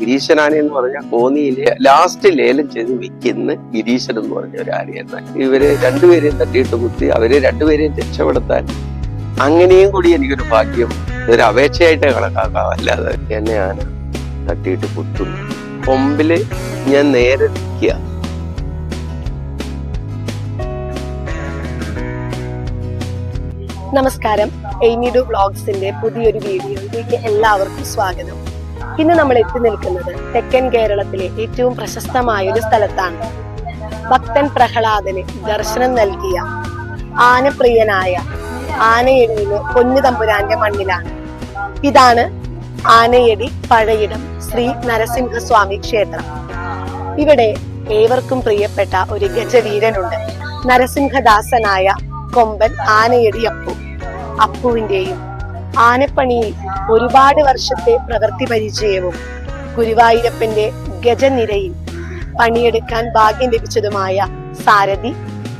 ഗിരീശനാന എന്ന് പറഞ്ഞാൽ കോന്നിയിലെ ലാസ്റ്റ് ലേലം ചെയ്ത് വിൽക്കുന്ന ഗിരീശൻ എന്ന് പറഞ്ഞ ഒരു ആനയാണ് ഇവർ രണ്ടുപേരെയും തട്ടിയിട്ട് കുത്തി അവരെ രണ്ടുപേരെയും രക്ഷപ്പെടുത്താൻ അങ്ങനെയും കൂടി എനിക്കൊരു ഭാഗ്യം ഇതൊരു അപേക്ഷയായിട്ട് കണക്കാക്കാം. അല്ലാതെ എന്നെ ആന തട്ടിയിട്ട് കുത്തുന്നു കൊമ്പിൽ ഞാൻ നേരെ നിൽക്കുക. നമസ്കാരം. എയ്മിഡു വ്ളോഗ്സിന്റെ പുതിയൊരു വീഡിയോയിലേക്ക് എല്ലാവർക്കും സ്വാഗതം. ഇന്ന് നമ്മൾ എത്തി നിൽക്കുന്നത് തെക്കൻ കേരളത്തിലെ ഏറ്റവും പ്രശസ്തമായ ഒരു സ്ഥലത്താണ്. ഭക്തൻ പ്രഹ്ലാദന് ദർശനം നൽകിയ ആനപ്രിയനായ ആനയടിയിലെ പൊന്നു തമ്പുരാന്റെ മണ്ണിലാണ്. ഇതാണ് ആനയടി പഴയിടം ശ്രീ നരസിംഹസ്വാമി ക്ഷേത്രം. ഇവിടെ ഏവർക്കും പ്രിയപ്പെട്ട ഒരു ഗജവീരനുണ്ട്. നരസിംഹദാസനായ കൊമ്പൻ ആനയടി അപ്പു. അപ്പുവിന്റെയും ആനപ്പണിയിൽ ഒരുപാട് വർഷത്തെ പ്രവൃത്തി പരിചയവും ഗുരുവായൂരപ്പന്റെ ഗജനിരയിൽ പണിയെടുക്കാൻ ഭാഗ്യം ലഭിച്ചതുമായ സാരഥി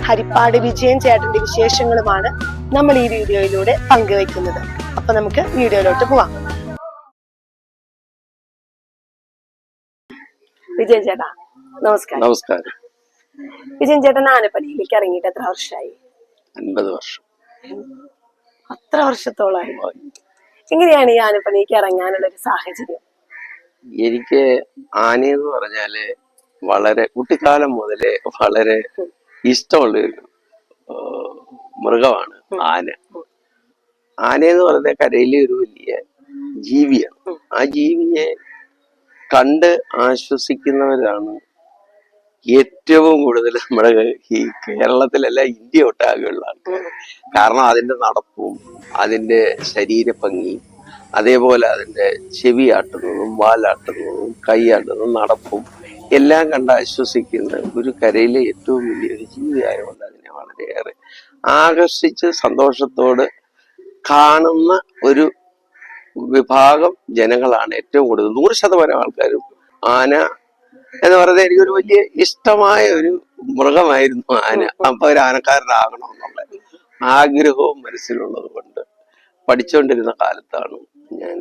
ഹരിപ്പാട് വിജയൻ ചേട്ടന്റെ വിശേഷങ്ങളുമാണ് നമ്മൾ ഈ വീഡിയോയിലൂടെ പങ്കുവെക്കുന്നത് അപ്പൊ നമുക്ക് വീഡിയോയിലോട്ട് പോവാം. വിജയൻ ചേട്ടാ നമസ്കാരം. നമസ്കാരം. വിജയൻ ചേട്ടൻ ആനപ്പണിയിലേക്ക് ഇറങ്ങിയിട്ട് എത്ര വർഷമായി? അൻപത് വർഷം. അത്ര വർഷത്തോളമായി എങ്ങനെയാണ് ഈ ആനപ്പണിക്ക് ഇറങ്ങാനുള്ള ഒരു സാഹചര്യം? എനിക്ക് ആന എന്ന് പറഞ്ഞാൽ വളരെ കുട്ടിക്കാലം മുതലേ വളരെ ഇഷ്ടമുള്ള ഒരു മൃഗമാണ് ആന. ആനയെന്ന് പറയുന്നത് കരയിലെ ഒരു വലിയ ജീവിയാണ്. ആ ജീവിയെ കണ്ട് ആശ്വസിക്കുന്നവരാണ് ഏറ്റവും കൂടുതൽ നമ്മുടെ ഈ കേരളത്തിലല്ല ഇന്ത്യ ഒട്ടാകെയുള്ള ആൾക്കാർ കാരണം അതിന്റെ നടപ്പും അതിന്റെ ശരീരഭംഗി അതേപോലെ അതിന്റെ ചെവി ആട്ടുന്നതും വാലാട്ടുന്നതും കൈയാട്ടുന്നതും നടപ്പും എല്ലാം കണ്ട് ആശ്വസിക്കുന്ന ഒരു കരയിലെ ഏറ്റവും വലിയൊരു ജീവിയായതുകൊണ്ട് അതിനെ വളരെയേറെ ആകർഷിച്ച് സന്തോഷത്തോട് കാണുന്ന ഒരു വിഭാഗം ജനങ്ങളാണ് ഏറ്റവും കൂടുതൽ. നൂറ് ശതമാനം ആൾക്കാരും ആന എന്ന് പറയുന്നത് എനിക്കൊരു വലിയ ഇഷ്ടമായ ഒരു മൃഗമായിരുന്നു ആന. അപ്പൊ ഒരു ആനക്കാരനാകണം എന്നുള്ള ആഗ്രഹവും മനസ്സിലുള്ളത് കൊണ്ട് പഠിച്ചുകൊണ്ടിരുന്ന കാലത്താണ് ഞാൻ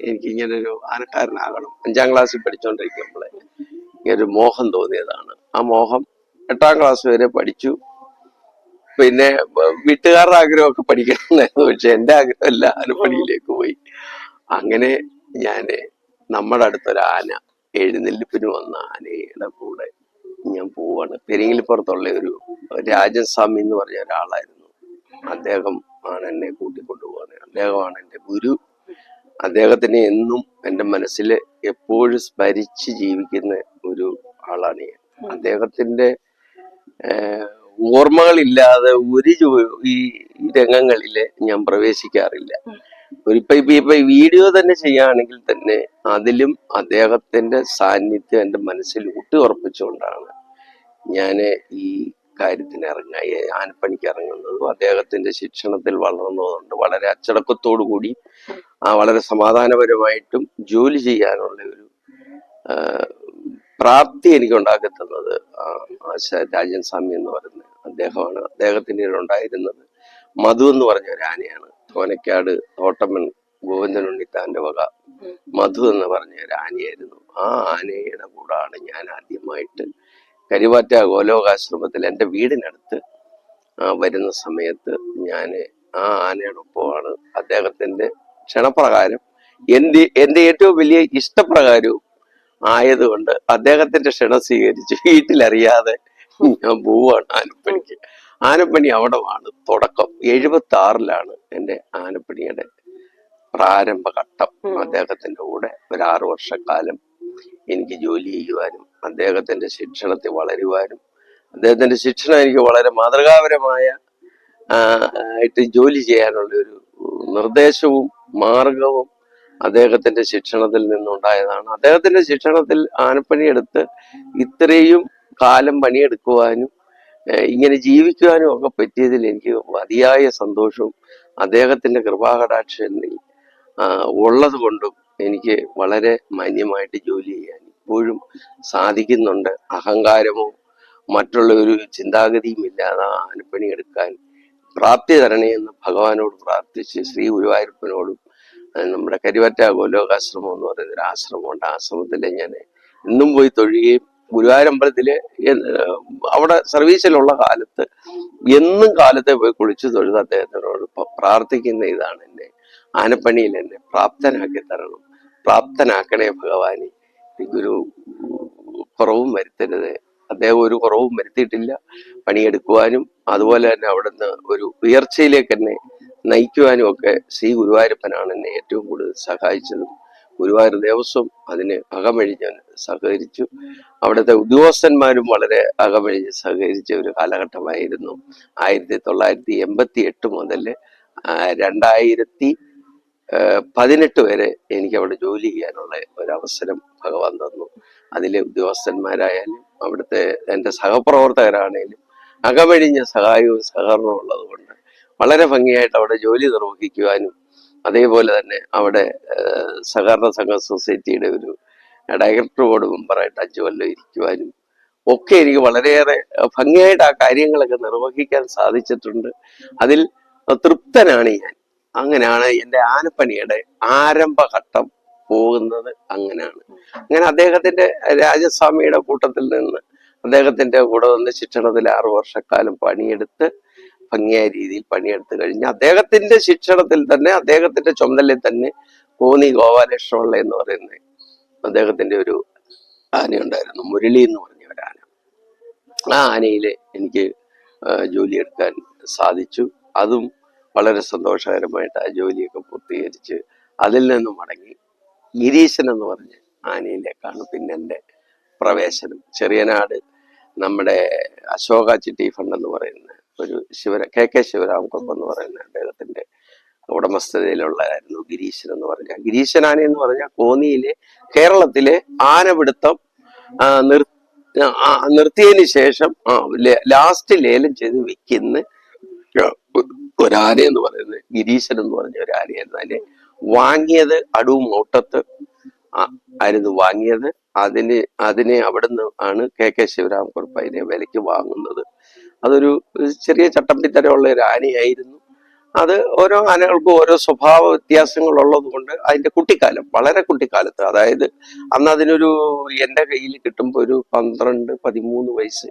എനിക്ക് ഇങ്ങനെ ഒരു ആനക്കാരനാകണം. അഞ്ചാം ക്ലാസ്സിൽ പഠിച്ചുകൊണ്ടിരിക്കുമ്പോളെ ഇങ്ങനൊരു മോഹം തോന്നിയതാണ്. ആ മോഹം എട്ടാം ക്ലാസ് വരെ പഠിച്ചു. പിന്നെ വീട്ടുകാരുടെ ആഗ്രഹമൊക്കെ പഠിക്കണം എന്നായിരുന്നു പക്ഷെ എന്റെ ആഗ്രഹമല്ല. ആനപ്പണിയിലേക്ക് പോയി. അങ്ങനെ ഞാൻ നമ്മുടെ അടുത്തൊരു ആന എഴുന്നള്ളിപ്പിന് വന്ന ആനയുടെ കൂടെ ഞാൻ പോവാണ്. പെരിങ്ങലിപ്പുറത്തുള്ള ഒരു രാജസ്വാമി എന്ന് പറഞ്ഞ ഒരാളായിരുന്നു. അദ്ദേഹം ആണ് എന്നെ കൂട്ടിക്കൊണ്ടുപോകുന്നത്. അദ്ദേഹമാണ് എന്റെ ഗുരു. അദ്ദേഹത്തിനെ എന്നും എന്റെ മനസ്സിൽ എപ്പോഴും സ്മരിച്ച് ജീവിക്കുന്ന ഒരു ആളാണ് ഞാൻ. അദ്ദേഹത്തിന്റെ ഓർമ്മകളില്ലാതെ ഒരു ഈ രംഗങ്ങളിൽ ഞാൻ പ്രവേശിക്കാറില്ല. ഇപ്പൊ ഇപ്പൊ ഇപ്പൊ വീഡിയോ തന്നെ ചെയ്യുകയാണെങ്കിൽ തന്നെ അതിലും അദ്ദേഹത്തിന്റെ സാന്നിധ്യം എന്റെ മനസ്സിൽ ഊട്ടി ഉറപ്പിച്ചുകൊണ്ടാണ് ഞാൻ ഈ കാര്യത്തിന് ഇറങ്ങി ആനപ്പണിക്ക് ഇറങ്ങുന്നതും അദ്ദേഹത്തിന്റെ ശിക്ഷണത്തിൽ വളർന്നതുകൊണ്ട് വളരെ അച്ചടക്കത്തോടു കൂടി ആ വളരെ സമാധാനപരമായിട്ടും ജോലി ചെയ്യാനുള്ള ഒരു പ്രാപ്തി എനിക്ക് ഉണ്ടാക്കി തന്നത് രാജൻ സ്വാമി എന്ന് പറയുന്നത് അദ്ദേഹമാണ്. അദ്ദേഹത്തിന്റെ ഉണ്ടായിരുന്നത് മധു എന്ന് പറഞ്ഞ ഒരു ആനയാണ്. തോനക്കാട് തോട്ടമ്മൻ ഗോവിന്ദൻ ഉണ്ണിത്താന്റെ വക. മധു എന്ന് പറഞ്ഞ ഒരു ആനയായിരുന്നു. ആ ആനയുടെ കൂടാണ് ഞാൻ ആദ്യമായിട്ട് കരിവാറ്റ ഗോലോകാശ്രമത്തിൽ എന്റെ വീടിനടുത്ത് വരുന്ന സമയത്ത് ഞാൻ ആ ആനയുടെ ഒപ്പമാണ് അദ്ദേഹത്തിന്റെ ക്ഷണപ്രകാരം എന്റെ എന്റെ ഏറ്റവും വലിയ ഇഷ്ടപ്രകാരവും ആയതുകൊണ്ട് അദ്ദേഹത്തിന്റെ ക്ഷണം സ്വീകരിച്ച് വീട്ടിലറിയാതെ ഞാൻ പോവാണ് ആനപ്പണിക്ക് ആനപ്പണി അവിടമാണ്. തുടക്കം എഴുപത്തി ആറിലാണ് എന്റെ ആനപ്പണിയുടെ പ്രാരംഭഘട്ടം. അദ്ദേഹത്തിന്റെ കൂടെ ഒരു ആറു വർഷക്കാലം എനിക്ക് ജോലി ചെയ്യുവാനും അദ്ദേഹത്തിന്റെ ശിക്ഷണത്തിൽ വളരുവാനും അദ്ദേഹത്തിന്റെ ശിക്ഷണം എനിക്ക് വളരെ മാതൃകാപരമായ ആയിട്ട് ജോലി ചെയ്യാനുള്ള ഒരു നിർദ്ദേശവും മാർഗവും അദ്ദേഹത്തിന്റെ ശിക്ഷണത്തിൽ നിന്നുണ്ടായതാണ്. അദ്ദേഹത്തിന്റെ ശിക്ഷണത്തിൽ ആനപ്പണിയെടുത്ത് ഇത്രയും കാലം പണിയെടുക്കുവാനും ഇങ്ങനെ ജീവിക്കുവാനും ഒക്കെ പറ്റിയതിൽ എനിക്ക് മതിയായ സന്തോഷവും അദ്ദേഹത്തിന്റെ കൃപാകടാക്ഷനിൽ ഉള്ളത് കൊണ്ടും എനിക്ക് വളരെ മാന്യമായിട്ട് ജോലി ചെയ്യാൻ ഇപ്പോഴും സാധിക്കുന്നുണ്ട്. അഹങ്കാരമോ മറ്റുള്ള ഒരു ചിന്താഗതിയും ഇല്ലാതെ ആനപ്പണിയെടുക്കാൻ പ്രാപ്തി തരണേ എന്ന് ഭഗവാനോട് പ്രാർത്ഥിച്ച് ശ്രീ ഗുരുവായൂരപ്പനോടും നമ്മുടെ കരിവറ്റ ഗോലോകാശ്രമം എന്ന് പറയുന്ന ഒരു ആശ്രമമുണ്ട്. ആശ്രമത്തിൽ ഞാൻ ഇന്നും പോയി തൊഴുകയും ഗുരുവായൂരമ്പലത്തിൽ അമ്പലത്തിൽ അവിടെ സർവീസിലുള്ള കാലത്ത് എന്നും കാലത്തെ പോയി കുളിച്ചു തൊഴുത് അദ്ദേഹത്തിനോട് പ്രാർത്ഥിക്കുന്ന ഇതാണ് എന്നെ. ആനപ്പണിയിൽ എന്നെ പ്രാപ്തനാക്കി തരണം. പ്രാപ്തനാക്കണേ ഭഗവാനെ. എനിക്കൊരു കുറവും വരുത്തരുത്. അദ്ദേഹം ഒരു കുറവും വരുത്തിയിട്ടില്ല. പണിയെടുക്കുവാനും അതുപോലെ തന്നെ അവിടുന്ന് ഒരു ഉയർച്ചയിലേക്ക് എന്നെ നയിക്കുവാനും ഒക്കെ ശ്രീ ഗുരുവായൂരപ്പനാണ് എന്നെ ഏറ്റവും കൂടുതൽ സഹായിച്ചതും ഗുരുവായൂർ ദേവസ്വം അതിന് അകമഴിഞ്ഞ് സഹകരിച്ചു. അവിടുത്തെ ഉദ്യോഗസ്ഥന്മാരും വളരെ അകമഴിഞ്ഞ് സഹകരിച്ച ഒരു കാലഘട്ടമായിരുന്നു. ആയിരത്തി തൊള്ളായിരത്തി എൺപത്തി എട്ട് മുതൽ രണ്ടായിരത്തി പതിനെട്ട് വരെ എനിക്ക് അവിടെ ജോലി ചെയ്യാനുള്ള അവസരം ഭഗവാൻ തന്നു അതിലെ ഉദ്യോഗസ്ഥന്മാരായാലും അവിടുത്തെ എന്റെ സഹപ്രവർത്തകരാണേലും അകമഴിഞ്ഞ സഹായവും സഹകരണവും ഉള്ളതുകൊണ്ട് വളരെ ഭംഗിയായിട്ട് അവിടെ ജോലി നിർവഹിക്കുവാനും അതേപോലെ തന്നെ അവിടെ സഹകരണ സംഘ സൊസൈറ്റിയുടെ ഒരു ഡയറക്ടർ ബോർഡ് മെമ്പറായിട്ട് അഞ്ചു കൊല്ലം ഇരിക്കുവാനും ഒക്കെ എനിക്ക് വളരെയേറെ ഭംഗിയായിട്ട് ആ കാര്യങ്ങളൊക്കെ നിർവഹിക്കാൻ സാധിച്ചിട്ടുണ്ട്. അതിൽ തൃപ്തനാണ് ഞാൻ. അങ്ങനെയാണ് എന്റെ ആനപ്പണിയുടെ ആരംഭഘട്ടം പോകുന്നത് അങ്ങനെയാണ്. അങ്ങനെ അദ്ദേഹത്തിന്റെ രാജസ്വാമിയുടെ കൂട്ടത്തിൽ നിന്ന് അദ്ദേഹത്തിന്റെ കൂടെ നിന്ന് ശിക്ഷണത്തിൽ ആറു വർഷക്കാലം പണിയെടുത്ത് ഭംഗിയായ രീതിയിൽ പണിയെടുത്തു കഴിഞ്ഞ് അദ്ദേഹത്തിന്റെ ശിക്ഷണത്തിൽ തന്നെ അദ്ദേഹത്തിന്റെ ചുമതലയിൽ തന്നെ കോന്നി ഗോപാലകൃഷ്ണപിള്ള എന്ന് പറയുന്ന അദ്ദേഹത്തിന്റെ ഒരു ആനയുണ്ടായിരുന്നു. മുരളി എന്ന് പറഞ്ഞ ഒരു ആന. ആ ആനയിൽ എനിക്ക് ജോലി ജോലിയെടുക്കാൻ സാധിച്ചു. അതും വളരെ സന്തോഷകരമായിട്ട് ആ ജോലിയൊക്കെ പൂർത്തീകരിച്ച് അതിൽ നിന്നും മടങ്ങി ഗിരീശൻ എന്ന് പറഞ്ഞ ആനയിലേക്കാണ് പിന്നെ എന്റെ പ്രവേശനം. ചെറിയനാട് നമ്മുടെ അശോക ചിട്ടി ഫണ്ട് എന്ന് പറയുന്ന ഒരു ശിവര കെ കെ ശിവരാമക്കുപ്പം എന്ന് പറയുന്ന അദ്ദേഹത്തിന്റെ ഉടമസ്ഥതയിലുള്ളതായിരുന്നു ഗിരീശൻ എന്ന് പറഞ്ഞ ഗിരീശൻ ആന എന്ന് പറഞ്ഞ കോന്നിയിലെ കേരളത്തിലെ ആനപിടുത്തം നിർ നിർത്തിയതിന് ശേഷം ലാസ്റ്റ് ലേലം ചെയ്ത് വിൽക്കുന്ന ഒരാന എന്ന് പറയുന്നത് ഗിരീശൻ എന്ന് പറഞ്ഞ ഒരു ആനയായിരുന്നു അതിനെ വാങ്ങിയത് അടൂർ മൂട്ടത്ത് ആയിരുന്നു വാങ്ങിയത്. അതിന് അതിനെ അവിടുന്ന് ആണ് കെ കെ ശിവരാമക്കുറുപ്പ് അതിനെ വിലയ്ക്ക് വാങ്ങുന്നത്. അതൊരു ചെറിയ ചട്ടമ്പിത്തരമുള്ള ഒരു ആനയായിരുന്നു. അത് ഓരോ ആനകൾക്കും ഓരോ സ്വഭാവ വ്യത്യാസങ്ങൾ ഉള്ളത് കൊണ്ട് അതിന്റെ കുട്ടിക്കാലം വളരെ കുട്ടിക്കാലത്ത്. അതായത് അന്ന് അതിനൊരു എന്റെ കയ്യിൽ കിട്ടുമ്പോൾ ഒരു പന്ത്രണ്ട് പതിമൂന്ന് വയസ്സ്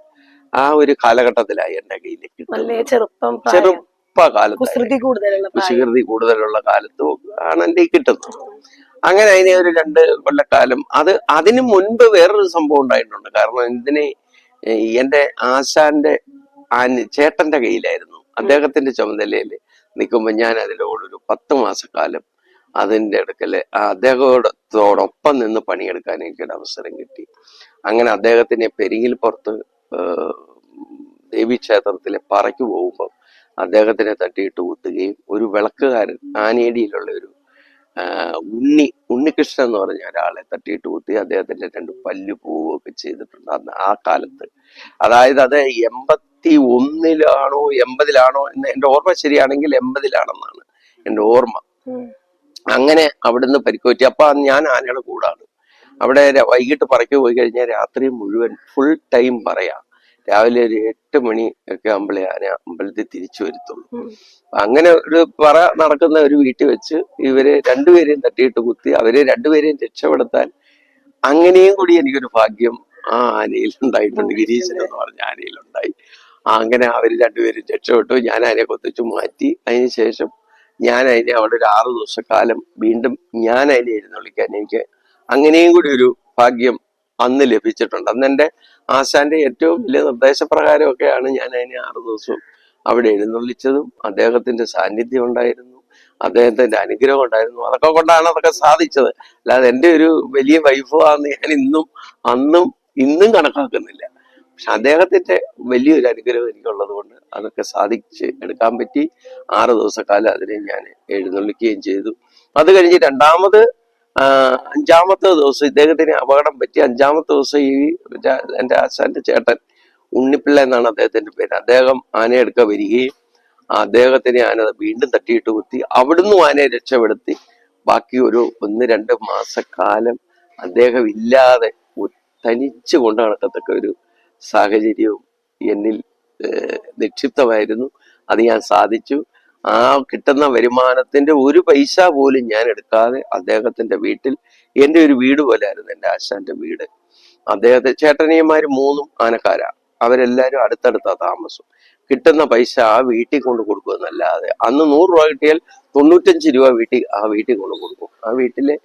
ആ ഒരു കാലഘട്ടത്തിലായി എന്റെ കയ്യിൽ ചെറുപ്പം ചെറുപ്പകാലത്ത് കുസൃതി കൂടുതലുള്ള കാലത്ത് ആണ് എന്റെ കിട്ടുന്നത്. അങ്ങനെ അതിനെ ഒരു രണ്ട് കൊല്ലക്കാലം അത് അതിനു മുൻപ് വേറൊരു സംഭവം ഉണ്ടായിട്ടുണ്ട്. കാരണം ഇതിനെ എന്റെ ആശാന്റെ ആന് ചേട്ടന്റെ കയ്യിലായിരുന്നു. അദ്ദേഹത്തിന്റെ ചുമതലയിൽ നിൽക്കുമ്പോൾ ഞാൻ അതിലോടൊരു പത്ത് മാസക്കാലം അതിന്റെ അടുക്കൽ ആ അദ്ദേഹത്തോടൊപ്പം നിന്ന് പണിയെടുക്കാൻ എനിക്കൊരു അവസരം കിട്ടി. അങ്ങനെ അദ്ദേഹത്തിനെ പെരിങ്ങിൽ പുറത്ത് ദേവീക്ഷേത്രത്തിലെ പറയ്ക്ക് പോകുമ്പോൾ അദ്ദേഹത്തിനെ തട്ടിയിട്ട് കുത്തുകയും ഒരു വിളക്കുകാരൻ ആനേടിയിലുള്ള ഒരു ഉണ്ണി ഉണ്ണികൃഷ്ണൻ എന്ന് പറഞ്ഞ ഒരാളെ തട്ടിയിട്ട് കുത്തി അദ്ദേഹത്തിന്റെ രണ്ട് പല്ലു പോവുകയൊക്കെ ചെയ്തിട്ടുണ്ട് അന്ന് ആ കാലത്ത്. അതായത് അത് എൺപത്തി ഒന്നിലാണോ എൺപതിലാണോ എന്ന് എന്റെ ഓർമ്മ ശരിയാണെങ്കിൽ എൺപതിലാണെന്നാണ് എന്റെ ഓർമ്മ. അങ്ങനെ അവിടുന്ന് പരിക്കോറ്റി. അപ്പൊ ഞാൻ ആനയുടെ കൂടാണ്. അവിടെ വൈകിട്ട് പറയ്ക്ക് പോയി കഴിഞ്ഞാൽ രാത്രി മുഴുവൻ ഫുൾ ടൈം പറയാ. രാവിലെ ഒരു എട്ട് മണി ഒക്കെ ആകുമ്പോഴേ ആന അമ്പലത്തിൽ തിരിച്ചു വരുത്തുള്ളൂ. അങ്ങനെ ഒരു പറ നടക്കുന്ന ഒരു വീട്ടിൽ വെച്ച് ഇവരെ രണ്ടുപേരെയും തട്ടിയിട്ട് കുത്തി അവരെ രണ്ടുപേരെയും രക്ഷപ്പെടുത്താൻ അങ്ങനെയും കൂടി എനിക്കൊരു ഭാഗ്യം ആ ആനയിൽ ഉണ്ടായിട്ടുണ്ട്. ഗിരീശൻ എന്ന് പറഞ്ഞ ആനയിലുണ്ടായി ആ, അങ്ങനെ അവർ രണ്ടുപേരും രക്ഷപ്പെട്ടു. ഞാൻ അതിനെ കൊത്തിച്ചു മാറ്റി. അതിനുശേഷം ഞാൻ അതിനെ അവിടെ ഒരു ആറു ദിവസക്കാലം വീണ്ടും ഞാൻ അതിനെ എഴുന്നള്ളിക്കാൻ എനിക്ക് അങ്ങനെയും കൂടി ഒരു ഭാഗ്യം അന്ന് ലഭിച്ചിട്ടുണ്ട്. അന്ന് എന്റെ ആശാന്റെ ഏറ്റവും വലിയ നിർദ്ദേശപ്രകാരമൊക്കെയാണ് ഞാൻ അതിനെ ആറു ദിവസവും അവിടെ എഴുന്നള്ളിച്ചതും. അദ്ദേഹത്തിന്റെ സാന്നിധ്യം ഉണ്ടായിരുന്നു. അദ്ദേഹത്തിന്റെ അനുഗ്രഹം ഉണ്ടായിരുന്നു. അതൊക്കെ കൊണ്ടാണ് അതൊക്കെ സാധിച്ചത്. അല്ലാതെ എന്റെ ഒരു വലിയ വൈഭവമാണെന്ന് ഞാൻ ഇന്നും അന്നും ഇന്നും കണക്കാക്കുന്നില്ല. പക്ഷെ അദ്ദേഹത്തിന്റെ വലിയൊരു അനുഗ്രഹം എനിക്കുള്ളത് കൊണ്ട് അതൊക്കെ സാധിച്ച് എടുക്കാൻ പറ്റി. ആറ് ദിവസക്കാലം അതിനെ ഞാൻ എഴുന്നള്ളിക്കുകയും ചെയ്തു. അത് കഴിഞ്ഞ് രണ്ടാമത് അഞ്ചാമത്തെ ദിവസം ഇദ്ദേഹത്തിന് അപകടം പറ്റി. അഞ്ചാമത്തെ ദിവസം ഈ എന്റെ അച്ഛന്റെ ചേട്ടൻ ഉണ്ണിപ്പിള്ള എന്നാണ് അദ്ദേഹത്തിന്റെ പേര്. അദ്ദേഹം ആനയെടുക്ക വരികയും അദ്ദേഹത്തിനെ ആന വീണ്ടും തട്ടിയിട്ട് കുത്തി. അവിടുന്ന് ആനയെ രക്ഷപ്പെടുത്തി. ബാക്കി ഒരു ഒന്ന് രണ്ട് മാസക്കാലം അദ്ദേഹം ഇല്ലാതെ തനിച്ച് കൊണ്ട് നടക്കത്തക്ക ഒരു സാഹചര്യവും എന്നിൽ നിക്ഷിപ്തമായിരുന്നു. അത് ഞാൻ സാധിച്ചു. ആ കിട്ടുന്ന വരുമാനത്തിന്റെ ഒരു പൈസ പോലും ഞാൻ എടുക്കാതെ അദ്ദേഹത്തിന്റെ വീട്ടിൽ എന്റെ ഒരു വീട് പോലെയായിരുന്നു എന്റെ ആശാന്റെ വീട്. അദ്ദേഹത്തെ ചേട്ടനിയന്മാര് മൂന്നും ആനക്കാരാ. അവരെല്ലാരും അടുത്തടുത്താ താമസം. കിട്ടുന്ന പൈസ ആ വീട്ടിൽ കൊണ്ട് കൊടുക്കുമെന്നല്ലാതെ അന്ന് നൂറ് രൂപ കിട്ടിയാൽ തൊണ്ണൂറ്റഞ്ച് രൂപ വീട്ടിൽ ആ വീട്ടിൽ കൊണ്ട് കൊടുക്കും. ആ വീട്ടിലെ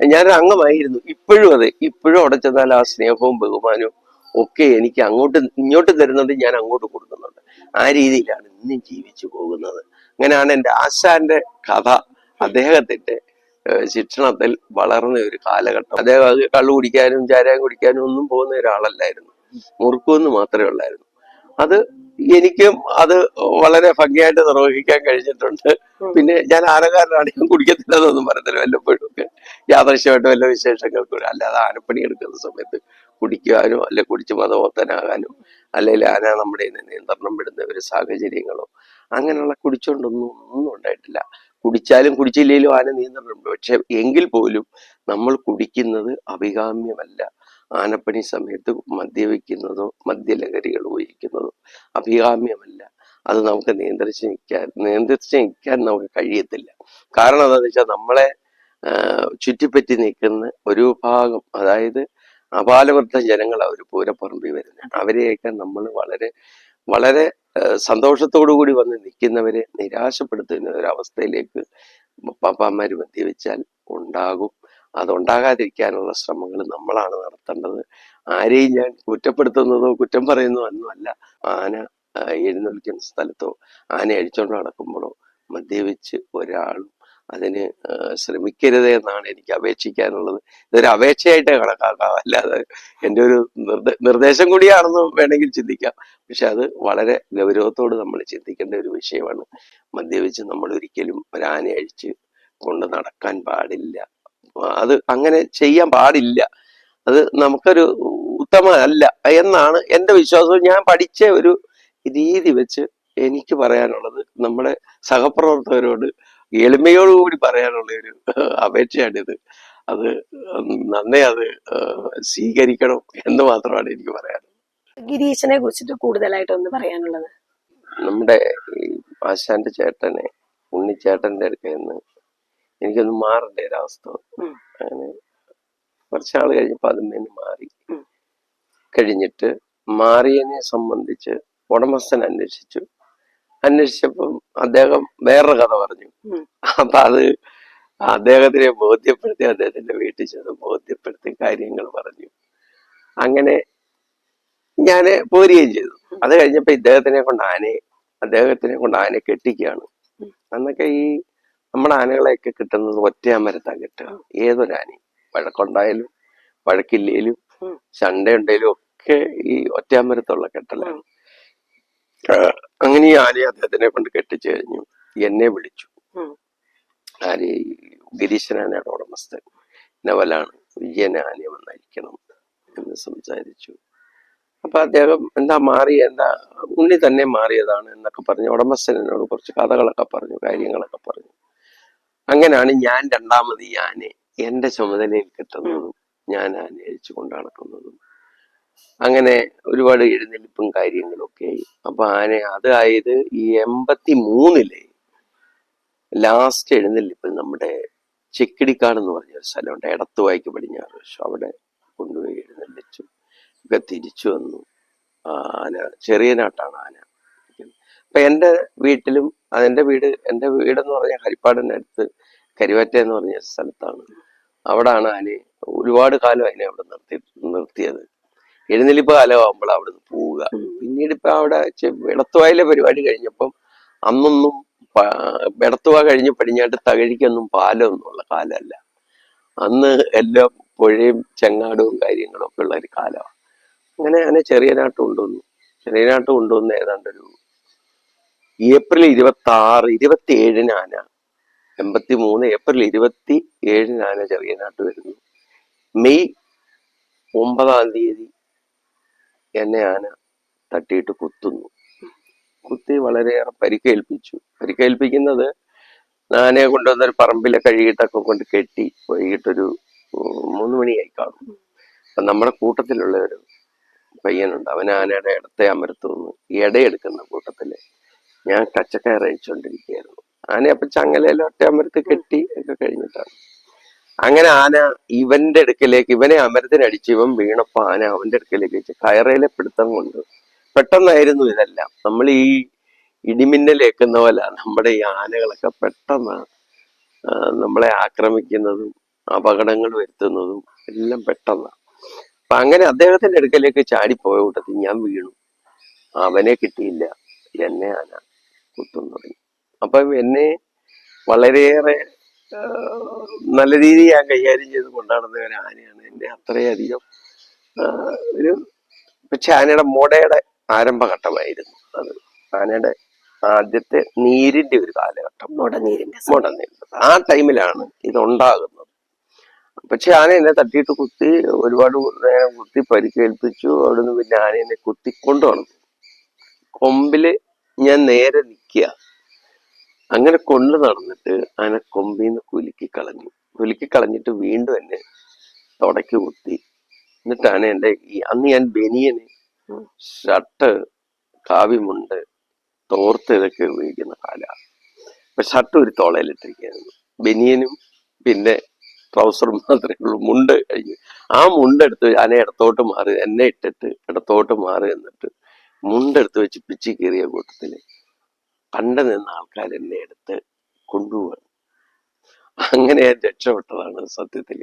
ഞാനൊരു അംഗമായിരുന്നു ഇപ്പോഴും അതെ ഇപ്പോഴും അവിടെ ചെന്നാൽ ആ സ്നേഹവും ബഹുമാനവും ഒക്കെ എനിക്ക് അങ്ങോട്ട് ഇങ്ങോട്ട് തരുന്നത് ഞാൻ അങ്ങോട്ട് കൊടുക്കുന്നുണ്ട്. ആ രീതിയിലാണ് ഇന്നും ജീവിച്ചു പോകുന്നത്. അങ്ങനെയാണ് എന്റെ ആശാന്റെ കഥ. അദ്ദേഹത്തിന്റെ ശിക്ഷണത്തിൽ വളർന്ന ഒരു കാലഘട്ടം. അദ്ദേഹം കള്ളു കുടിക്കാനും ചാരായം കുടിക്കാനും ഒന്നും പോകുന്ന ഒരാളല്ലായിരുന്നു. മുറുക്കുമെന്ന് മാത്രമേ ഉള്ളായിരുന്നു. അത് എനിക്കും അത് വളരെ ഭംഗിയായിട്ട് നിർവഹിക്കാൻ കഴിഞ്ഞിട്ടുണ്ട്. പിന്നെ ഞാൻ ആനക്കാരനാണ്. ഞാൻ കുടിക്കത്തില്ലെന്നൊന്നും പറഞ്ഞില്ല വല്ലപ്പോഴും ഒക്കെ യാദൃശ്യമായിട്ട് വല്ല വിശേഷങ്ങൾക്കും അല്ലാതെ ആനപ്പണി എടുക്കുന്ന സമയത്ത് കുടിക്കുവാനോ അല്ലെ കുടിച്ച് മതവത്തനാകാനോ അല്ലെങ്കിൽ ആന നമ്മുടെ നിയന്ത്രണം വിടുന്ന ഒരു സാഹചര്യങ്ങളോ അങ്ങനെയുള്ള കുടിച്ചോണ്ടൊന്നും ഒന്നും ഉണ്ടായിട്ടില്ല. കുടിച്ചാലും കുടിച്ചില്ലെങ്കിലും ആന നിയന്ത്രണമുണ്ട് പക്ഷെ എങ്കിൽ പോലും നമ്മൾ കുടിക്കുന്നത് അഭികാമ്യമല്ല. ആനപ്പണി സമയത്ത് മദ്യപിക്കുന്നതോ മദ്യലഹരികൾ ഉപയോഗിക്കുന്നതോ അഭികാമ്യമല്ല. അത് നമുക്ക് നിയന്ത്രിച്ച് നിൽക്കാൻ നിയന്ത്രിച്ച് നിൽക്കാൻ നമുക്ക് കഴിയത്തില്ല. കാരണം എന്താണെന്ന് വെച്ചാൽ നമ്മളെ ചുറ്റിപ്പറ്റി നിൽക്കുന്ന ഒരു ഭാഗം അതായത് അപാലവൃദ്ധ ജനങ്ങൾ അവർ പൂരപ്പറമ്പിൽ വരുന്നത്. അവരെയൊക്കെ നമ്മൾ വളരെ വളരെ സന്തോഷത്തോടു കൂടി വന്ന് നിൽക്കുന്നവരെ നിരാശപ്പെടുത്തുന്ന ഒരവസ്ഥയിലേക്ക് അവസ്ഥയിലേക്ക് പാപ്പാമാര് മദ്യപിച്ചാൽ ഉണ്ടാകും. അതുണ്ടാകാതിരിക്കാനുള്ള ശ്രമങ്ങൾ നമ്മളാണ് നടത്തേണ്ടത്. ആരെയും ഞാൻ കുറ്റപ്പെടുത്തുന്നതോ കുറ്റം പറയുന്നതോ ഒന്നുമല്ല. ആന എഴുന്നള്ളിക്കുന്ന സ്ഥലത്തോ ആന അടിച്ചോണ്ട് നടക്കുമ്പോഴോ മദ്യപിച്ച് ഒരാളും അതിന് ശ്രമിക്കരുത് എന്നാണ് എനിക്ക് അപേക്ഷിക്കാനുള്ളത്. ഇതൊരു അപേക്ഷയായിട്ട് കണക്കാക്കാം. അല്ലാതെ എന്റെ ഒരു നിർദ്ദേ നിർദ്ദേശം കൂടിയാണെന്ന് വേണമെങ്കിൽ ചിന്തിക്കാം. പക്ഷെ അത് വളരെ ഗൗരവത്തോട് നമ്മൾ ചിന്തിക്കേണ്ട ഒരു വിഷയമാണ്. മദ്യപിച്ച് നമ്മൾ ഒരിക്കലും ഒരാനെ അഴിച്ച് കൊണ്ട് നടക്കാൻ പാടില്ല. അത് അങ്ങനെ ചെയ്യാൻ പാടില്ല. അത് നമുക്കൊരു ഉത്തമമല്ല എന്നാണ് എന്റെ വിശ്വാസം. ഞാൻ പഠിച്ച ഒരു രീതി വെച്ച് എനിക്ക് പറയാനുള്ളത്. നമ്മുടെ സഹപ്രവർത്തകരോട് എളിമയോടുകൂടി പറയാനുള്ള ഒരു അപേക്ഷയാണിത്. അത് നന്നേ അത് സ്വീകരിക്കണം എന്ന് മാത്രമാണ് എനിക്ക് പറയാനുള്ളത്. ഗിരീശനെ കുറിച്ചിട്ട് കൂടുതലായിട്ട് ഒന്ന് പറയാനുള്ളത്. നമ്മുടെ ഈ ആശാന്റെ ചേട്ടനെ ഉണ്ണിച്ചേട്ടന്റെ അടുക്കൽ നിന്ന് എനിക്കൊന്ന് മാറേണ്ട ഒരവസ്ഥ. അങ്ങനെ കുറച്ചാൾ കഴിഞ്ഞപ്പോൾ അതിന്മേന്ന് മാറി. കഴിഞ്ഞിട്ട് മാറിയതിനെ സംബന്ധിച്ച് ഉടമസ്ഥൻ അന്വേഷിച്ചു. അന്വേഷിച്ചപ്പം അദ്ദേഹം വേറൊരു കഥ പറഞ്ഞു. അപ്പൊ അത് അദ്ദേഹത്തിനെ ബോധ്യപ്പെടുത്തി അദ്ദേഹത്തിന്റെ വീട്ടിൽ ചെന്ന് ബോധ്യപ്പെടുത്തി കാര്യങ്ങൾ പറഞ്ഞു. അങ്ങനെ ഞാൻ പോരുകയും ചെയ്തു. അത് കഴിഞ്ഞപ്പോ ഇദ്ദേഹത്തിനെ കൊണ്ട് ആനയെ അദ്ദേഹത്തിനെ കൊണ്ട് ആനയെ കെട്ടിക്കുകയാണ്. അന്നൊക്കെ ഈ നമ്മുടെ ആനകളെയൊക്കെ കിട്ടുന്നത് ഒറ്റയാമരത്താ കിട്ടുക. ഏതൊരു ആനയും വഴക്കുണ്ടായാലും വഴക്കില്ലേലും. ചണ്ടയുണ്ടെങ്കിലും ഒക്കെ ഈ ഒറ്റയാമരത്തുള്ള കെട്ടലാണ്. അങ്ങനെ ഈ ആനയെ അദ്ദേഹത്തിനെ കൊണ്ട് കെട്ടിച്ചു കഴിഞ്ഞു. എന്നെ വിളിച്ചു. ഉം. ആര് ഈ ഗിരീശനാനയുടെ ഉടമസ്ഥൻ. നവലാണ് വിജയന ആനയെ വന്നായിരിക്കണം എന്ന് സംസാരിച്ചു. അപ്പൊ അദ്ദേഹം എന്താ മാറി എന്താ ഉണ്ണി തന്നെ മാറിയതാണ് എന്നൊക്കെ പറഞ്ഞു. ഉടമസ്ഥൻ എന്നോട് കുറച്ച് കഥകളൊക്കെ പറഞ്ഞു കാര്യങ്ങളൊക്കെ പറഞ്ഞു. അങ്ങനെയാണ് ഞാൻ രണ്ടാമത് ഈ ആനെ എന്റെ ചുമതലയിൽ കിട്ടുന്നതും ഞാൻ ആനയിച്ചു കൊണ്ട് നടക്കുന്നതും. അങ്ങനെ ഒരുപാട് എഴുന്നള്ളിപ്പും കാര്യങ്ങളൊക്കെ. ആയി അപ്പൊ ആന അതായത് ഈ എൺപത്തി മൂന്നിലെ ലാസ്റ്റ് എഴുന്നള്ളിപ്പ് നമ്മുടെ ചെക്കിടിക്കാട് എന്ന് പറഞ്ഞ ഒരു സ്ഥലമുണ്ട് എടത്തുവായിക്ക് പടിഞ്ഞാറ് വശം. അവിടെ കൊണ്ടുപോയി എഴുന്നള്ളിച്ചു. ഒക്കെ തിരിച്ചു വന്നു. ആന ചെറിയ നാട്ടാണ് ആന. അപ്പൊ എന്റെ വീട്ടിലും അതെന്റെ വീട് എന്റെ വീടെന്ന് പറഞ്ഞാൽ ഹരിപ്പാടിനടുത്ത് കരുവാറ്റ എന്ന് പറഞ്ഞ സ്ഥലത്താണ്. അവിടാണ് ആന ഒരുപാട് കാലം അതിനെ അവിടെ നിർത്തി നിർത്തിയത്. എഴുന്നള്ളിപ്പ് കാലമാകുമ്പോൾ അവിടെ നിന്ന് പോവുക പിന്നീട് ഇപ്പൊ അവിടെ ഇടത്തുവായിലെ പരിപാടി കഴിഞ്ഞപ്പം അന്നൊന്നും ഇടത്തുവ കഴിഞ്ഞ് പടിഞ്ഞാട്ട് തകഴിക്കൊന്നും പാലമൊന്നും ഉള്ള കാലമല്ല. അന്ന് എല്ലാം പുഴയും ചെങ്ങാടും കാര്യങ്ങളും ഒക്കെ ഉള്ള ഒരു കാലമാണ്. അങ്ങനെ അങ്ങനെ ചെറിയ നാട്ടം കൊണ്ടുവന്നു. ചെറിയ നാട്ടം കൊണ്ടുവന്ന് ഏതാണ്ട് ഒരു ഏപ്രിൽ ഇരുപത്തി ആറ് ഇരുപത്തി ഏഴിനാന എൺപത്തി മൂന്ന് ഏപ്രിൽ ഇരുപത്തി ഏഴിനാന ചെറിയ നാട്ട് വരുന്നു. മെയ് ഒമ്പതാം തീയതി എന്നെ ആന തട്ടിയിട്ട് കുത്തുന്നു. കുത്തി വളരെയേറെ പരിക്കേൽപ്പിച്ചു. പരിക്കേൽപ്പിക്കുന്നത് ആനയെ കൊണ്ടുവന്നൊരു പറമ്പിലെ കഴുകിയിട്ടൊക്കെ കൊണ്ട് കെട്ടി വൈകിട്ടൊരു മൂന്ന് മണിയായി കാണും. അപ്പൊ നമ്മുടെ കൂട്ടത്തിലുള്ള ഒരു പയ്യനുണ്ട്. അവൻ ആനയുടെ ഇടത്തെ അമരത്തു നിന്ന് ഇടയെടുക്കുന്ന കൂട്ടത്തിൽ ഞാൻ കച്ചക്കയർ അഴിച്ചുകൊണ്ടിരിക്കുകയായിരുന്നു ആന അപ്പൊ ചങ്ങലയിൽ ഒറ്റ അമരത്ത് കെട്ടി ഒക്കെ കഴിഞ്ഞിട്ടാണ്. അങ്ങനെ ആന ഇവന്റെ അടുക്കലേക്ക് ഇവനെ അമരത്തിനടിച്ച് ഇവൻ വീണപ്പോ ആന അവന്റെ അടുക്കലേക്ക് വെച്ച് കയറയിലെ പിടുത്തം കൊണ്ട്. പെട്ടെന്നായിരുന്നു ഇതെല്ലാം. നമ്മൾ ഈ ഇടിമിന്നലേക്കുന്ന പോലെ നമ്മുടെ ഈ ആനകളൊക്കെ പെട്ടെന്നാണ് നമ്മളെ ആക്രമിക്കുന്നതും അപകടങ്ങൾ വരുത്തുന്നതും എല്ലാം പെട്ടെന്നാണ് അപ്പൊ അങ്ങനെ അദ്ദേഹത്തിന്റെ അടുക്കലേക്ക് ചാടിപ്പോയ കൂട്ടത്തിൽ ഞാൻ വീണു. അവനെ കിട്ടിയില്ല. എന്നെ ആന കുത്തുന്നു അപ്പൊ എന്നെ വളരെയേറെ നല്ല രീതിയിൽ ഞാൻ കൈകാര്യം ചെയ്ത് കൊണ്ടാടുന്ന ഒരു ആനയാണ്. എന്നെ അത്രയധികം ഒരു പക്ഷെ ആനയുടെ മുടയുടെ ആരംഭഘട്ടമായിരുന്നു. അത് ആനയുടെ ആദ്യത്തെ നീരിന്റെ ഒരു കാലഘട്ടം. മുടനീരിന്റെ സമയം. മുടനീര് ആ ടൈമിലാണ് ഇതുണ്ടാകുന്നത്. പക്ഷെ ആന എന്നെ തട്ടിയിട്ട് കുത്തി ഒരുപാട് നേരം കുത്തി പരിക്കേൽപ്പിച്ചു. അവിടുന്ന് പിന്നെ ആന എന്നെ കുത്തിക്കൊണ്ട് വന്നു കൊമ്പിൽ ഞാൻ നേരെ നിൽക്കുക. അങ്ങനെ കൊണ്ട് നടന്നിട്ട് അതിനെ കൊമ്പിൽ നിന്ന് കുലുക്കി കളഞ്ഞു. കുലുക്കി കളഞ്ഞിട്ട് വീണ്ടും എന്നെ തുടക്കി കുത്തി. എന്നിട്ടാണ് എന്റെ ഈ അന്ന് ഞാൻ ബനിയന് ഷർട്ട് കാവ്യമുണ്ട് തോർത്ത് ഇതൊക്കെ ഉപയോഗിക്കുന്ന കാലമാണ് അപ്പൊ ഷർട്ട് ഒരു തോളയിലിട്ടിരിക്കുകയായിരുന്നു. ബനിയനും പിന്നെ ട്രൗസറും മാത്രമേ ഉള്ളൂ. മുണ്ട് കഴിഞ്ഞു ആ മുണ്ടെടുത്ത് അനെ ഇടത്തോട്ട് മാറി എന്നെ ഇട്ടിട്ട് ഇടത്തോട്ട് മാറി എന്നിട്ട് മുണ്ടെടുത്ത് വെച്ച് പിച്ചി കീറിയ കൂട്ടത്തിൽ കണ്ടു നിന്ന ആൾക്കാർ എന്നെ എടുത്ത് കൊണ്ടുപോവാണ് അങ്ങനെ ഞാൻ രക്ഷപ്പെട്ടതാണ് സത്യത്തിൽ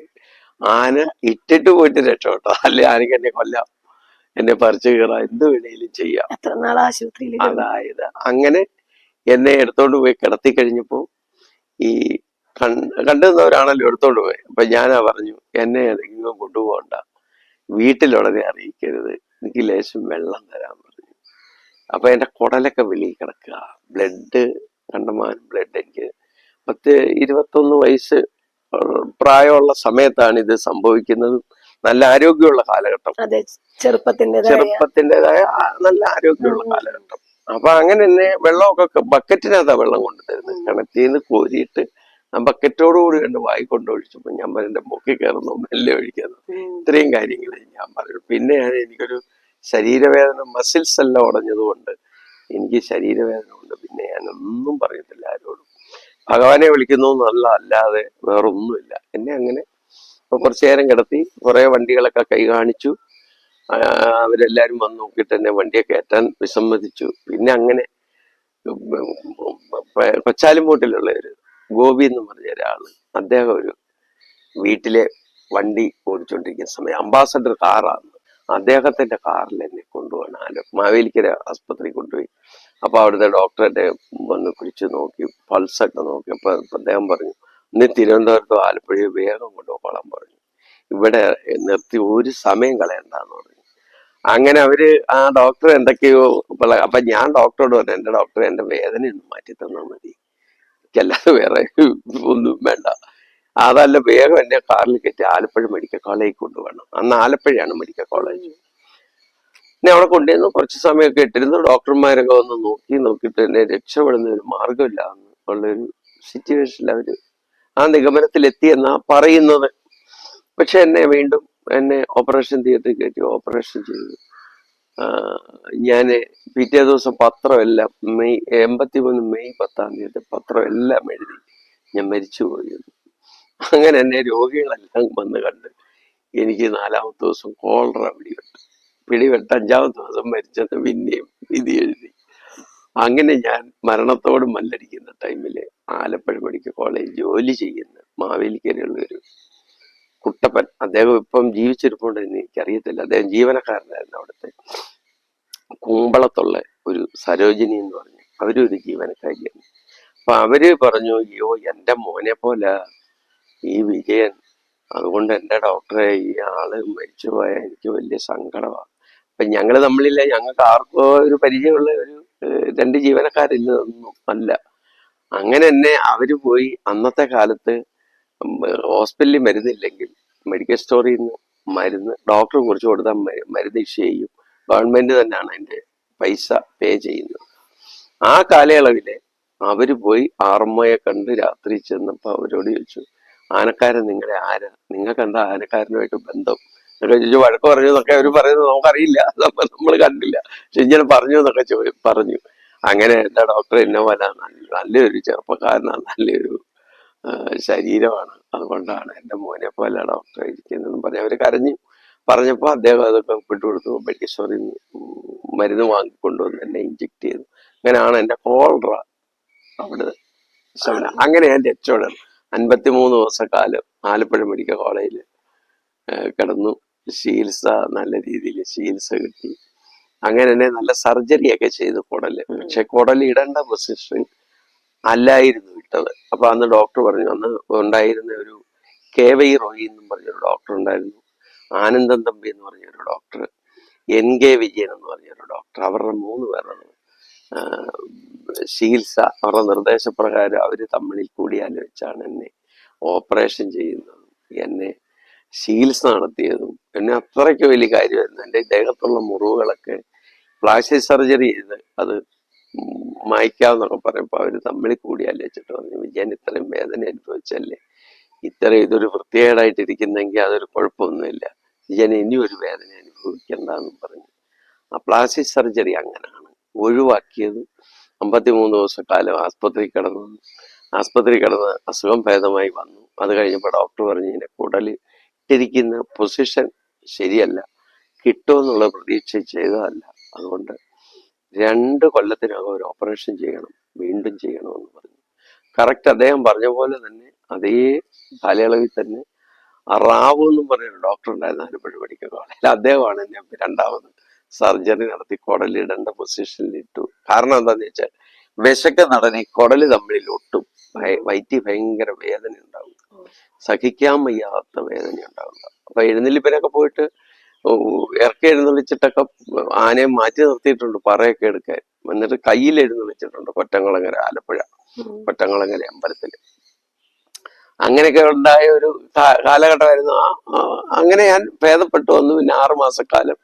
ആന ഇട്ടിട്ട് പോയിട്ട് രക്ഷപ്പെട്ടത്. അല്ലെ? ആനക്ക് എന്നെ കൊല്ലാം. എന്നെ പറിച്ചു കീറാം എന്ത് വേണേലും ചെയ്യാം. അതായത് അങ്ങനെ എന്നെ എടുത്തോണ്ട് പോയി കിടത്തി കഴിഞ്ഞപ്പോ ഈ കണ്ടു നിന്നവരാണല്ലോ എടുത്തോണ്ട് പോയി. അപ്പൊ ഞാനാ പറഞ്ഞു എന്നെ ഏതെങ്കിലും കൊണ്ടുപോകണ്ട. വീട്ടിലുടനെ അറിയിക്കരുത്. എനിക്ക് ലേശം വെള്ളം തരാൻ പറഞ്ഞു അപ്പൊ എന്റെ കുടലൊക്കെ വെളിയിൽ കിടക്കുക. ബ്ലഡ് കണ്ടമാനം ബ്ലഡ് എനിക്ക് പത്ത് ഇരുപത്തൊന്ന് വയസ്സ് പ്രായമുള്ള സമയത്താണ് ഇത് സംഭവിക്കുന്നത്. നല്ല ആരോഗ്യമുള്ള കാലഘട്ടം. ചെറുപ്പത്തിന്റെതായ നല്ല ആരോഗ്യമുള്ള കാലഘട്ടം. അപ്പൊ അങ്ങനെ തന്നെ വെള്ളമൊക്കെ ബക്കറ്റിനകത്താ വെള്ളം കൊണ്ടുതരുന്നത് കിണറ്റിൽ നിന്ന് കോരിയിട്ട് ആ ബക്കറ്റോട് കൂടി കണ്ട് വായി കൊണ്ടൊഴിച്ചപ്പോ ഞാൻ പറഞ്ഞു, എന്റെ മുക്കിൽ കയറുന്നു മെല്ലെ ഒഴിക്കുന്നു. ഇത്രയും കാര്യങ്ങൾ ഞാൻ പറഞ്ഞു. പിന്നെ എനിക്കൊരു ശരീരവേദന മസിൽസ് എല്ലാം ഉടഞ്ഞതുകൊണ്ട് എനിക്ക് ശരീരവേദന ഉണ്ട്. പിന്നെ ഞാൻ ഒന്നും പറയത്തില്ല ആരോടും. ഭഗവാനെ വിളിക്കുന്നു എന്നല്ല അല്ലാതെ വേറൊന്നുമില്ല. എന്നെ അങ്ങനെ ഇപ്പൊ കുറച്ചു നേരം കിടത്തി കുറെ വണ്ടികളൊക്കെ കൈ കാണിച്ചു. അവരെല്ലാരും വന്ന് നോക്കിയിട്ട് എന്നെ വണ്ടിയെ കയറ്റാൻ വിസമ്മതിച്ചു. പിന്നെ അങ്ങനെ കൊച്ചാലുംമൂട്ടിലുള്ള ഒരു ഗോപി എന്ന് പറഞ്ഞ ഒരാൾ അദ്ദേഹം ഒരു വീട്ടിലെ വണ്ടി ഓടിച്ചോണ്ടിരിക്കുന്ന സമയം. അംബാസഡർ കാറാണ് അദ്ദേഹത്തിന്റെ കാറിൽ എന്നെ കൊണ്ടുപോകണം മാവേലിക്കര ആസ്പത്രി കൊണ്ടുപോയി. അപ്പൊ അവിടുത്തെ ഡോക്ടറെ വന്ന് പിടിച്ച് നോക്കി പൾസൊക്കെ നോക്കി അപ്പൊ അദ്ദേഹം പറഞ്ഞു നീ തിരുവനന്തപുരത്തോ ആലപ്പുഴയോ വേഗം കൊണ്ടുപോകണം പറഞ്ഞു. ഇവിടെ നിർത്തി ഒരു സമയം കളയണ്ടെന്ന് പറഞ്ഞു. അങ്ങനെ അവർ ആ ഡോക്ടർ എന്തൊക്കെയോ അപ്പൊ ഞാൻ ഡോക്ടറോട് പറഞ്ഞു എന്റെ ഡോക്ടർ എന്റെ വേദന ഒന്ന് മാറ്റി തന്നാൽ മതി. എനിക്കല്ലാതെ വേറെ ഒന്നും വേണ്ട. അതല്ല വേഗം എന്നെ കാറിൽ കയറ്റി ആലപ്പുഴ മെഡിക്കൽ കോളേജിൽ കൊണ്ടുപോകണം അന്ന് ആലപ്പുഴയാണ് മെഡിക്കൽ കോളേജ്. എന്നെ അവിടെ കൊണ്ടുവന്നു കുറച്ച് സമയമൊക്കെ ഇട്ടിരുന്നു. ഡോക്ടർമാരൊക്കെ വന്ന് നോക്കി നോക്കിയിട്ട് എന്നെ രക്ഷപ്പെടുന്ന ഒരു മാർഗമില്ല ഉള്ളൊരു സിറ്റുവേഷനിൽ അവർ ആ നിഗമനത്തിലെത്തി എന്നാ പറയുന്നത്. പക്ഷെ എന്നെ വീണ്ടും എന്നെ ഓപ്പറേഷൻ തിയേറ്ററിൽ കയറ്റി ഓപ്പറേഷൻ ചെയ്തു. ഞാൻ പിറ്റേ ദിവസം പത്രമെല്ലാം മെയ് എൺപത്തി മൂന്ന് മെയ് പത്താം തീയതി പത്രം എല്ലാം എഴുതി ഞാൻ മരിച്ചു പോയിരുന്നു അങ്ങനെ എന്നെ രോഗികളെല്ലാം വന്ന് കണ്ട് എനിക്ക് നാലാമത്തെ ദിവസം കോളറ പിടിപെട്ടു. പിടിപെട്ട് അഞ്ചാമത്തെ ദിവസം മരിച്ചെന്ന് പിന്നെയും വിധി എഴുതി. അങ്ങനെ ഞാൻ മരണത്തോട് മല്ലടിക്കുന്ന ടൈമിൽ ആലപ്പുഴ മെഡിക്കൽ കോളേജ് ജോലി ചെയ്യുന്ന മാവേലിക്കരയുള്ള ഒരു കുട്ടപ്പൻ അദ്ദേഹം ഇപ്പം ജീവിച്ചിരിപ്പുണ്ട് എന്ന് എനിക്കറിയത്തില്ല. അദ്ദേഹം ജീവനക്കാരനായിരുന്നു അവിടുത്തെ. കുമ്പളത്തുള്ള ഒരു സരോജിനി എന്ന് പറഞ്ഞു അവരും ഒരു ജീവനക്കാരിയാണ്. അപ്പൊ അവർ പറഞ്ഞു അയ്യോ എന്റെ മോനെ പോലെ ഈ വിജയൻ. അതുകൊണ്ട് എന്റെ ഡോക്ടറെ ഈ ആൾ മരിച്ചു മരിച്ചുപോയ എനിക്ക് വലിയ സങ്കടമാണ് അപ്പൊ ഞങ്ങൾ തമ്മിലില്ല. ഞങ്ങൾക്ക് ആർക്കോ ഒരു പരിചയമുള്ള ഒരു രണ്ട് ജീവനക്കാരില്ലതൊന്നും അല്ല. അങ്ങനെ തന്നെ അവർ പോയി അന്നത്തെ കാലത്ത് ഹോസ്പിറ്റലിൽ മരുന്നില്ലെങ്കിൽ മെഡിക്കൽ സ്റ്റോറിൽ നിന്ന് മരുന്ന് ഡോക്ടർ കുറിച്ച് കൊടുത്താൽ മരുന്ന് ഇഷ്യൂ ചെയ്യും. ഗവൺമെന്റ് തന്നെയാണ് അതിന്റെ പൈസ പേ ചെയ്യുന്നത്. ആ കാലയളവിൽ അവർ പോയി ആർമ്മയെ കണ്ട് രാത്രി ചെന്നപ്പോ അവരോട് ചോദിച്ചു ആനക്കാരൻ നിങ്ങളെ ആരാ? നിങ്ങൾക്ക് എന്താ ആനക്കാരനുമായിട്ട് ബന്ധം? ചോദിച്ചു വഴക്ക് പറഞ്ഞു എന്നൊക്കെ അവർ പറയുന്നത് നമുക്കറിയില്ല. നമ്മൾ കണ്ടില്ല. പക്ഷെ ഇങ്ങനെ പറഞ്ഞു എന്നൊക്കെ ചോദി പറഞ്ഞു. അങ്ങനെ എന്റെ ഡോക്ടർ എന്നെ പോലെ നല്ല- നല്ലൊരു ചെറുപ്പക്കാരനാണ് നല്ലൊരു ശരീരമാണ്. അതുകൊണ്ടാണ് എന്റെ മോനെ പോലെ ഡോക്ടർ ഇരിക്കുന്നതെന്ന് പറഞ്ഞ് അവർ കരഞ്ഞു പറഞ്ഞപ്പോൾ അദ്ദേഹം അതൊക്കെ വിട്ടുകൊടുത്തു. നിന്ന് മരുന്ന് വാങ്ങിക്കൊണ്ടുവന്ന് എന്നെ ഇഞ്ചെക്ട് ചെയ്തു. അങ്ങനെയാണ് എന്റെ കോൾഡ്ര അവിടെ. അങ്ങനെ ഞാൻ രക്ഷപ്പെടും അൻപത്തിമൂന്ന് ദിവസക്കാലം ആലപ്പുഴ മെഡിക്കൽ കോളേജിൽ കിടന്നു. ചികിത്സ നല്ല രീതിയിൽ ചികിത്സ കിട്ടി. അങ്ങനെ തന്നെ നല്ല സർജറി ഒക്കെ ചെയ്തു കുടൽ. പക്ഷെ കുടൽ ഇടേണ്ട പൊസിഷൻ അല്ലായിരുന്നു ഇട്ടത് അപ്പൊ അന്ന് ഡോക്ടർ പറഞ്ഞു അന്ന് ഉണ്ടായിരുന്ന ഒരു കെ വൈ റോയി എന്നും പറഞ്ഞൊരു ഡോക്ടർ ഉണ്ടായിരുന്നു. ആനന്ദൻ തമ്പി എന്ന് പറഞ്ഞൊരു ഡോക്ടർ എൻ കെ വിജയൻ എന്ന് പറഞ്ഞൊരു ഡോക്ടർ അവരുടെ മൂന്ന് പേരാണ്. ചികിത്സ അവരുടെ നിർദ്ദേശപ്രകാരം അവർ തമ്മിൽ കൂടിയാലോചിച്ചാണ് എന്നെ ഓപ്പറേഷൻ ചെയ്യുന്നതും. എന്നെ ചികിത്സ നടത്തിയതും എന്നെ അത്രയ്ക്ക് വലിയ കാര്യമായിരുന്നു. എന്റെ ദേഹത്തുള്ള മുറിവുകളൊക്കെ പ്ലാസ്റ്റിക് സർജറി ചെയ്ത് അത് മായ്ക്കാവുന്നൊക്കെ പറയുമ്പോൾ അവർ തമ്മിൽ കൂടിയാലോചിച്ചിട്ട് പറഞ്ഞു വിജയൻ ഇത്രയും വേദന അനുഭവിച്ചല്ലേ? ഇത്രയും ഇതൊരു വൃത്തികേടായിട്ടിരിക്കുന്നെങ്കിൽ അതൊരു കുഴപ്പമൊന്നുമില്ല. വിജയൻ ഇനി ഒരു വേദന അനുഭവിക്കണ്ടെന്നും പറഞ്ഞു. ആ പ്ലാസ്റ്റിക് സർജറി അങ്ങനെയാണ് ഒഴിവാക്കിയത് അമ്പത്തിമൂന്ന് ദിവസക്കാലം ആസ്പത്രി കിടന്നു ആസ്പത്രി കിടന്ന് അസുഖം ഭേദമായി വന്നു. അത് കഴിഞ്ഞപ്പോൾ ഡോക്ടർ പറഞ്ഞു ഇതിന്റെ കുടൽ ഇട്ടിരിക്കുന്ന പൊസിഷൻ ശരിയല്ല. കിട്ടുമെന്നുള്ള പ്രതീക്ഷ ചെയ്തതല്ല. അതുകൊണ്ട് രണ്ട് കൊല്ലത്തിനകം ഒരു ഓപ്പറേഷൻ ചെയ്യണം വീണ്ടും ചെയ്യണമെന്ന് പറഞ്ഞു. കറക്റ്റ് അദ്ദേഹം പറഞ്ഞ പോലെ തന്നെ അതേ കാലയളവിൽ തന്നെ റാവു എന്നും പറഞ്ഞൊരു ഡോക്ടർ ഉണ്ടായിരുന്നു ആലപ്പുഴ മെഡിക്കൽ കോളേജിൽ. അദ്ദേഹമാണ് എന്നെ രണ്ടാമത് സർജറി നടത്തി കുടലിടേണ്ട പൊസിഷനിൽ ഇട്ടു. കാരണം എന്താന്ന് വെച്ചാൽ വിശക്ക് നടനി കുടൽ തമ്മിൽ ഒട്ടും വയറ്റി ഭയങ്കര വേദന ഉണ്ടാവും. സഹിക്കാൻ വയ്യാത്ത വേദന ഉണ്ടാവുക അപ്പൊ എഴുന്നള്ളിപ്പിനൊക്കെ പോയിട്ട് ഇറക്കി എഴുന്നള്ളിച്ചിട്ടൊക്കെ ആനയെ മാറ്റി നിർത്തിയിട്ടുണ്ട് പറയൊക്കെ എടുക്കാൻ. എന്നിട്ട് കയ്യിൽ എഴുന്നള്ളിച്ചിട്ടുണ്ട് കൊറ്റംകുളങ്ങര ആലപ്പുഴ കൊറ്റംകുളങ്ങര അമ്പലത്തിൽ. അങ്ങനെയൊക്കെ ഉണ്ടായ ഒരു കാലഘട്ടമായിരുന്നു. അങ്ങനെ ഞാൻ ഭേദപ്പെട്ടു വന്നു. പിന്നെ ആറു മാസക്കാലം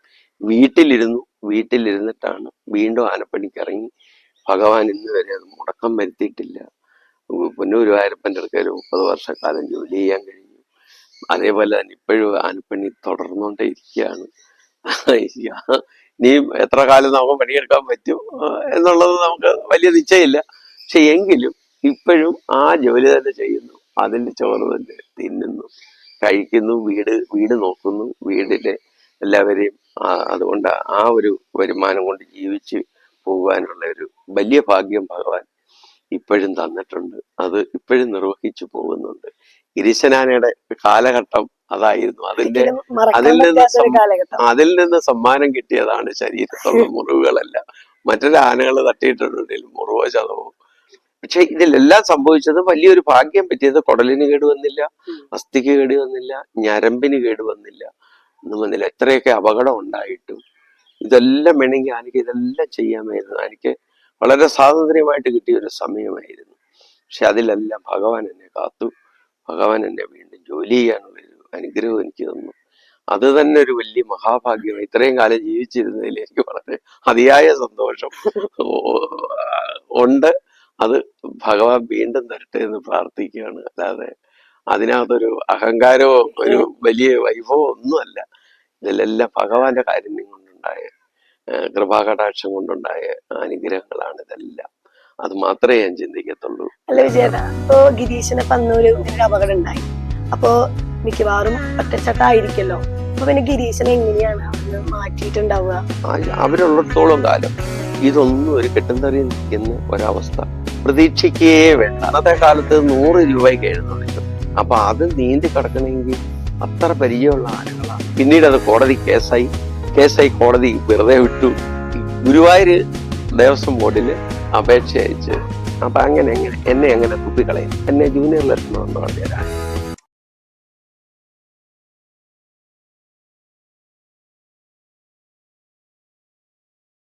വീട്ടിലിരുന്നു വീട്ടിലിരുന്നിട്ടാണ് വീണ്ടും ആനപ്പണിക്ക് ഇറങ്ങി ഭഗവാൻ ഇന്ന് വരെ അത് മുടക്കം വരുത്തിയിട്ടില്ല. പൊന്നൂരുവായൂരപ്പന്റെ അടുക്കൽ മുപ്പത് വർഷക്കാലം ജോലി ചെയ്യാൻ കഴിഞ്ഞു. അതേപോലെ തന്നെ ഇപ്പോഴും ആനപ്പണി തുടർന്നുകൊണ്ടേ ഇരിക്കുകയാണ് ഇനിയും എത്ര കാലം നമുക്ക് പണിയെടുക്കാൻ പറ്റും എന്നുള്ളത് നമുക്ക് വലിയ നിശ്ചയമില്ല. പക്ഷെ എങ്കിലും ഇപ്പോഴും ആ ജോലി തന്നെ ചെയ്യുന്നു. അതിന്റെ ചോറ് തന്നെ തിന്നുന്നു. കഴിക്കുന്നു വീട് വീട് നോക്കുന്നു. വീടിലെ എല്ലാവരെയും അതുകൊണ്ട് ആ ഒരു വരുമാനം കൊണ്ട് ജീവിച്ച് പോകാനുള്ള ഒരു വലിയ ഭാഗ്യം ഭഗവാൻ ഇപ്പോഴും തന്നിട്ടുണ്ട്. അത് ഇപ്പോഴും നിർവഹിച്ചു പോകുന്നുണ്ട്. ഗിരിശനാനയുടെ കാലഘട്ടം അതായിരുന്നു. അതിന്റെ അതിൽ നിന്ന് അതിൽ നിന്ന് സമ്മാനം കിട്ടിയതാണ് ശരീരത്തുള്ള മുറിവുകളല്ല. മറ്റൊരു ആനകൾ തട്ടിയിട്ടുണ്ടെങ്കിൽ മുറിവോ ചതവോ. പക്ഷെ ഇതിലെല്ലാം സംഭവിച്ചത് വലിയൊരു ഭാഗ്യം പറ്റിയത് കുടലിന് കേടുവന്നില്ല അസ്ഥിക്ക് കേട് വന്നില്ല ഞരമ്പിന് കേട് വന്നില്ല വന്നില്ല എത്രയൊക്കെ അപകടം ഉണ്ടായിട്ടും ഇതെല്ലാം വേണമെങ്കിൽ എനിക്ക് ഇതെല്ലാം ചെയ്യാമായിരുന്നു. എനിക്ക് വളരെ സ്വാതന്ത്ര്യമായിട്ട് കിട്ടിയ ഒരു സമയമായിരുന്നു. പക്ഷെ അതിലെല്ലാം ഭഗവാൻ എന്നെ കാത്തു. ഭഗവാൻ എന്നെ വീണ്ടും ജോലി ചെയ്യാനുള്ള ഒരു അനുഗ്രഹം എനിക്ക് തന്നു. അത് തന്നെ ഒരു വലിയ മഹാഭാഗ്യം ഇത്രയും കാലം ജീവിച്ചിരുന്നതിൽ എനിക്ക് വളരെ അതിയായ സന്തോഷം ഉണ്ട്. അത് ഭഗവാൻ വീണ്ടും തരട്ടെ എന്ന് പ്രാർത്ഥിക്കുകയാണ്. അല്ലാതെ അതിനകത്തൊരു അഹങ്കാരമോ ഒരു വലിയ വൈഭവോ ഒന്നുമല്ല. ഇതിലെല്ലാം ഭഗവാന്റെ കാരുണ്യം കൊണ്ടുണ്ടായ കൃപാകടാക്ഷം കൊണ്ടുണ്ടായ അനുഗ്രഹങ്ങളാണ് ഇതെല്ലാം. അത് മാത്രമേ ഞാൻ ചിന്തിക്കത്തുള്ളൂ. അല്ല വിജയതാ ഇപ്പോ ഗിരീഷിന് പന്നൂര് ഒരു അപകടം ഉണ്ടായി അപ്പോ മിക്കവാറും ഒറ്റച്ചട്ടായിരിക്കല്ലോ അപ്പൊ പിന്നെ ഗിരീശനെ എങ്ങനെയാണ് അവിടുന്ന് മാറ്റിയിട്ടുണ്ടാവുക? അവരുള്ളിടത്തോളം കാലം ഇതൊന്നും ഒരു കെട്ടുന്നറി നിൽക്കുന്ന ഒരവസ്ഥ. പ്രതീക്ഷിക്കേ വേണ്ട. അന്നത്തെ കാലത്ത് നൂറ് രൂപയ്ക്ക് എഴുന്നള്ളിക്കും അപ്പൊ അത് നീന്തി കിടക്കണമെങ്കിൽ അത്ര പരിചയമുള്ള ആളുകളാണ് പിന്നീട് അത് കോടതി കേസായി. കേസായി കോടതി വെറുതെ വിട്ടു. ഗുരുവായൂർ ദേവസ്വം ബോർഡിൽ അപേക്ഷ അയച്ച് അപ്പൊ അങ്ങനെ എങ്ങനെ എന്നെ എങ്ങനെ കുപ്പിക്കളയും എന്നെ ജൂനിയർ ലക്ഷണം എന്ന് പറഞ്ഞുതരാൻ